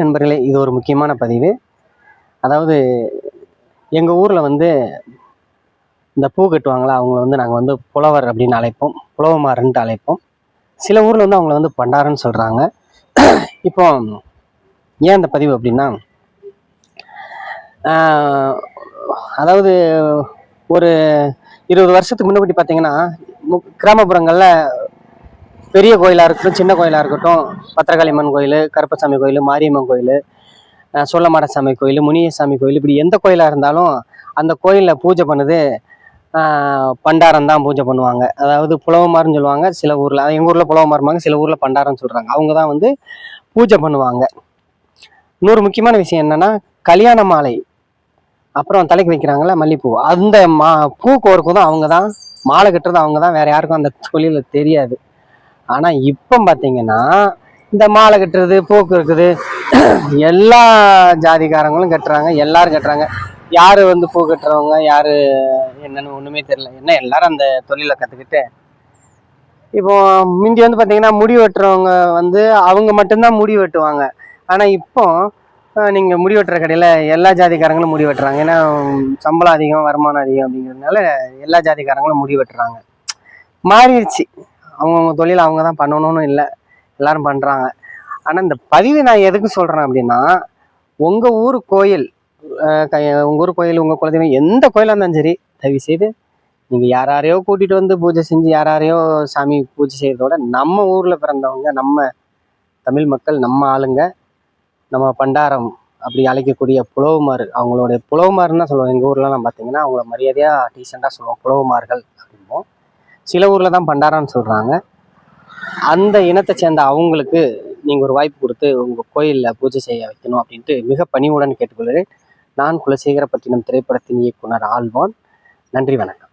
நண்பர்களே இது ஒரு முக்கியமான பதிவு. அதாவது எங்கள் ஊரில் வந்து இந்த பூ கட்டுவாங்களா அவங்கள வந்து நாங்கள் வந்து புலவர் அப்படின்னு அழைப்போம். புலவமாறன்ட்டு அழைப்போம். சில ஊரில் வந்து அவங்கள வந்து பண்டாரன்னு சொல்கிறாங்க இப்போ ஏன் இந்த பதிவு அப்படின்னா அதாவது ஒரு இருபது வருஷத்துக்கு முன்னாடி பார்த்தீங்கன்னா கிராமப்புறங்களில் பெரிய கோயிலாக இருக்கட்டும் சின்ன கோயிலாக இருக்கட்டும் பத்திரகாளியம்மன் கோயில் கருப்பசாமி கோயில் மாரியம்மன் கோயில் சோழமாடசாமி கோயில் முனியசாமி கோயில் இப்படி எந்த கோயிலாக இருந்தாலும் அந்த கோயிலில் பூஜை பண்ணுது பண்டாரம் தான் பூஜை பண்ணுவாங்க. அதாவது புலவமாருன்னு சொல்லுவாங்க சில ஊரில் எங்கள் ஊரில் புலவமாருமாங்க சில ஊரில் பண்டாரம்னு சொல்கிறாங்க அவங்க தான் வந்து பூஜை பண்ணுவாங்க. இன்னொரு முக்கியமான விஷயம் என்னென்னா கல்யாண மாலை அப்புறம் தலைக்கு வைக்கிறாங்களே மல்லிப்பூ. அந்த மா பூ கோர்க்கும் அவங்க தான் மாலை கட்டுறது அவங்க தான் வேறு யாருக்கும் அந்த தொழிலில் தெரியாது. ஆனால் இப்போ பார்த்தீங்கன்னா இந்த மாலை கட்டுறது போக்கு இருக்குது. எல்லா ஜாதிக்காரங்களும் கட்டுறாங்க எல்லாரும் கட்டுறாங்க. யார் வந்து பூ கட்டுறவங்க யார் என்னன்னு ஒன்றுமே தெரியல. என்ன எல்லாரும் அந்த தொழிலை கற்றுக்கிட்டு இப்போ முந்தி வந்து பார்த்தீங்கன்னா முடி வெட்டுறவங்க வந்து அவங்க மட்டும்தான் முடி வெட்டுவாங்க. ஆனால் இப்போ நீங்கள் முடி வெட்டுற கடையில் எல்லா ஜாதிக்காரங்களும் முடி வெட்டுறாங்க. ஏன்னா சம்பளம் அதிகம் வருமானம் அதிகம் அப்படிங்கிறதுனால எல்லா ஜாதிக்காரங்களும் முடி வெட்டுறாங்க. மாறிடுச்சு. அவங்கவுங்க தொழில் அவங்க தான் பண்ணணும்னு இல்லை. எல்லாரும் பண்ணுறாங்க ஆனால் இந்த பதிவு நான் எதுக்கு சொல்கிறேன் அப்படின்னா உங்கள் ஊர் கோயில் உங்கள் க- ஊர் கோயில் உங்கள் குலதெய்வம் எந்த கோயிலாக இருந்தாலும் சரி தயவு செய்து நீங்கள் யாரையோ கூட்டிகிட்டு வந்து பூஜை செஞ்சு யாரையோ சாமி பூஜை செய்கிறதோட நம்ம ஊரில் பிறந்தவங்க நம்ம தமிழ் மக்கள் நம்ம ஆளுங்க நம்ம பண்டாரம் அப்படி அழைக்கக்கூடிய புலவுமார் அவங்களுடைய புலவுமாருன்னு தான் சொல்லுவோம் எங்கள் ஊர்லலாம் பார்த்தீங்கன்னா அவங்கள மரியாதையாக டீசெண்டாக சொல்லுவோம். புலவுமார்கள் அப்படிம்போம். சில ஊரில் தான் பண்டாரான்னு சொல்கிறாங்க அந்த இனத்தை சேர்ந்த அவங்களுக்கு நீங்கள் ஒரு வாய்ப்பு கொடுத்து உங்கள் கோயிலில் பூஜை செய்ய வைக்கணும் அப்படின்ட்டு மிக பணிவுடன் கேட்டுக்கொள்கிறேன். நான் குலசேகரப்பட்டினம் திரைப்படத்தின் இயக்குனர் ஆழ்வான் நன்றி வணக்கம்.